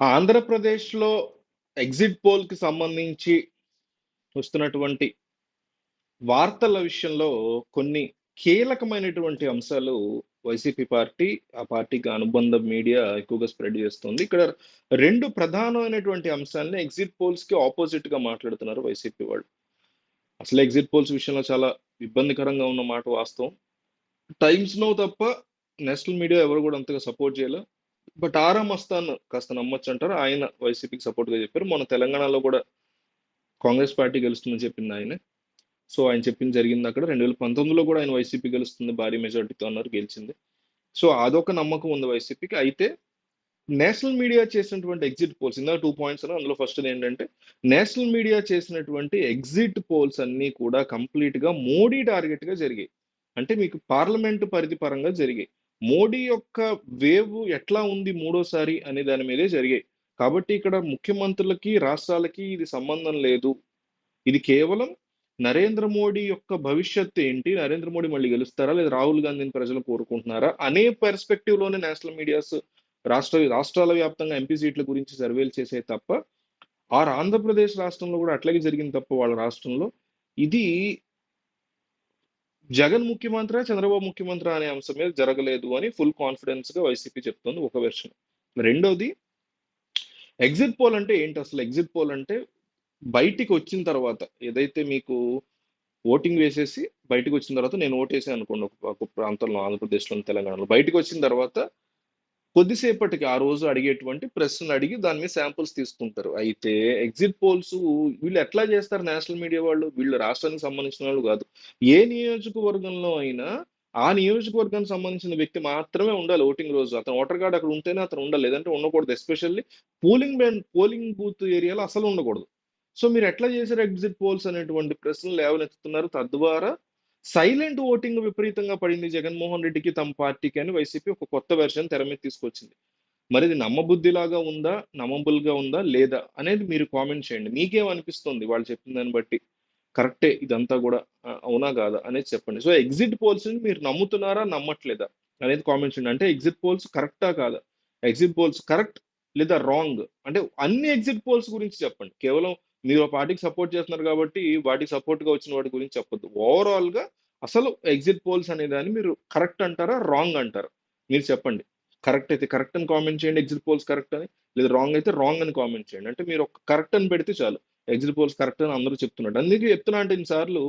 ఆంధ్రప్రదేశ్‌లో ఎగ్జిట్ పోల్‌కి సంబంధించి వస్తున్నటువంటి వార్తల విషయంలో కొన్ని కీలకమైనటువంటి అంశాలు వైసీపీ పార్టీ, ఆ పార్టీకి అనుబంధ మీడియా ఎక్కువగా స్ప్రెడ్ చేస్తుంది. ఇక్కడ రెండు ప్రధానమైనటువంటి అంశాలని ఎగ్జిట్ పోల్స్‌కి ఆపోజిట్‌గా మాట్లాడుతున్నారు వైసీపీ వాళ్ళు. అసలే ఎగ్జిట్ పోల్స్ విషయంలో చాలా ఇబ్బందికరంగా ఉన్న మాట వాస్తవం. టైమ్స్ నో తప్ప నేషనల్ మీడియా ఎవరు కూడా అంతగా సపోర్ట్ చేయలే. బట్ ఆరా మస్తాన్ కాస్త నమ్మొచ్చంటారు. ఆయన వైసీపీకి సపోర్ట్‌గా చెప్పారు. మన తెలంగాణలో కూడా కాంగ్రెస్ పార్టీ గెలుస్తుందని చెప్పింది ఆయన సో, ఆయన చెప్పింది జరిగిందక్కడ. 2019లో కూడా ఆయన వైసీపీ గెలుస్తుంది భారీ మెజారిటీతో అన్నారు. గెలిచింది. సో, అదొక నమ్మకం ఉంది వైసీపీకి. అయితే నేషనల్ మీడియా చేసినటువంటి ఎగ్జిట్ పోల్స్ ఇందాక టూ పాయింట్స్ అందులో ఫస్ట్ ఏంటంటే నేషనల్ మీడియా చేసినటువంటి ఎగ్జిట్ పోల్స్ అన్నీ కూడా కంప్లీట్‌గా మోడీ టార్గెట్‌గా జరిగాయి. అంటే మీకు పార్లమెంట్ పరిధి పరంగా జరిగాయి. మోడీ యొక్క వేవ్ ఎట్లా ఉంది మూడోసారి అనే దాని మీదే జరిగాయి. కాబట్టి ఇక్కడ ముఖ్యమంత్రులకి, రాష్ట్రాలకి ఇది సంబంధం లేదు. ఇది కేవలం నరేంద్ర మోడీ యొక్క భవిష్యత్తు ఏంటి? నరేంద్ర మోడీ మళ్ళీ గెలుస్తారా? లేదా రాహుల్ గాంధీని ప్రజలు కోరుకుంటున్నారా? అనే పర్స్పెక్టివ్‌లోనే నేషనల్ మీడియాస్ రాష్ట్ర రాష్ట్రాల వ్యాప్తంగా ఎంపీ సీట్ల గురించి సర్వేలు చేసే తప్ప, ఆర్ ఆంధ్రప్రదేశ్ రాష్ట్రంలో కూడా అట్లాగే జరిగింది తప్ప వాళ్ళ రాష్ట్రంలో, ఇది జగన్ ముఖ్యమంత్రా? చంద్రబాబు ముఖ్యమంత్రి అనే అంశం మీద జరగలేదు అని ఫుల్ కాన్ఫిడెన్స్గా వైసీపీ చెప్తుంది ఒక వెర్షన్. రెండోది ఎగ్జిట్ పోల్ అంటే ఏంటి అసలు? ఎగ్జిట్ పోల్ అంటే బయటికొచ్చిన తర్వాత ఏదైతే మీకు ఓటింగ్ వేసేసి బయటికొచ్చిన తర్వాత నేను ఓటేసాను అనుకోండి ఒక ప్రాంతంలో ఆంధ్రప్రదేశ్లో తెలంగాణలో. బయటకు వచ్చిన తర్వాత కొద్దిసేపటికి ఆ రోజు అడిగేటువంటి ప్రశ్నలు అడిగి దాని మీద శాంపుల్స్ తీసుకుంటారు. అయితే ఎగ్జిట్ పోల్స్ వీళ్ళు ఎట్లా చేస్తారు నేషనల్ మీడియా వాళ్ళు? వీళ్ళు రాష్ట్రానికి సంబంధించిన వాళ్ళు కాదు. ఏ నియోజకవర్గంలో అయినా ఆ నియోజకవర్గానికి సంబంధించిన వ్యక్తి మాత్రమే ఉండాలి ఓటింగ్ రోజు. అతను ఓటర్ కార్డు అక్కడ ఉంటేనే అతను ఉండాలి. లేదంటే ఉండకూడదు. Especially polling band polling booth ఏరియాలో అసలు ఉండకూడదు. సో, మీరు ఎట్లా చేశారు ఎగ్జిట్ పోల్స్ అనేటువంటి ప్రశ్నలు లేవనెత్తుతున్నారు. తద్వారా సైలెంట్ ఓటింగ్ విపరీతంగా పడింది జగన్మోహన్ రెడ్డికి, తమ పార్టీకి అని వైసీపీ ఒక కొత్త వెర్షన్ తెర మీద తీసుకొచ్చింది. మరిది నమ్మబుద్ధిలాగా ఉందా? నమ్మబుల్‌గా ఉందా? లేదా? అనేది మీరు కామెంట్ చేయండి. మీకేమనిపిస్తుంది వాళ్ళు చెప్పిన దాన్ని బట్టి? కరెక్టే ఇదంతా కూడా అవునా? కాదా? అనేది చెప్పండి. సో, ఎగ్జిట్ పోల్స్ మీరు నమ్ముతున్నారా? నమ్మట్లేదా? అనేది కామెంట్ చేయండి. అంటే ఎగ్జిట్ పోల్స్ కరెక్టా? కాదా? ఎగ్జిట్ పోల్స్ కరెక్ట్ లేదా రాంగ్? అంటే అన్ని ఎగ్జిట్ పోల్స్ గురించి చెప్పండి. కేవలం మీరు ఒక పార్టీకి సపోర్ట్ చేస్తున్నారు కాబట్టి వాటికి సపోర్ట్‌గా వచ్చిన వాటి గురించి చెప్పొద్దు. ఓవరాల్‌గా అసలు ఎగ్జిట్ పోల్స్ అనే దాన్ని మీరు కరెక్ట్ అంటారా? రాంగ్ అంటారా? మీరు చెప్పండి. కరెక్ట్ అయితే కరెక్ట్ అని కామెంట్ చేయండి. ఎగ్జిట్ పోల్స్ కరెక్ట్ అని. లేదా రాంగ్ అయితే రాంగ్ అని కామెంట్ చేయండి. అంటే మీరు ఒక కరెక్ట్ అని పెడితే చాలు. ఎగ్జిట్ పోల్స్ కరెక్ట్ అని అందరూ చెప్తున్నారు అందుకే చెప్తున్నా అంటే ఇన్నిసార్లు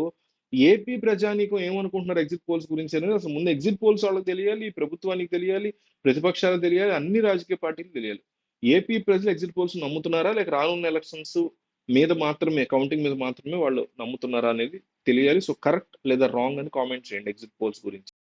ఏపీ ప్రజానీకం ఏమనుకుంటున్నారు ఎగ్జిట్ పోల్స్ గురించి అనేది అసలు ముందు ఎగ్జిట్ పోల్స్ వాళ్ళకి తెలియాలి. ప్రభుత్వానికి తెలియాలి. ప్రతిపక్షాలకు తెలియాలి. అన్ని రాజకీయ పార్టీలు తెలియాలి. ఏపీ ప్రజలు ఎగ్జిట్ పోల్స్ నమ్ముతున్నారా? లేక రానున్న ఎలక్షన్స్ మీద మాత్రమే అకౌంటింగ్ మీద మాత్రమే వాళ్ళు నమ్ముతున్నారా అనేది తెలియాలి. సో, కరెక్ట్ లేదా రాంగ్ అని కామెంట్ చేయండి ఎగ్జిట్ పోల్స్ గురించి.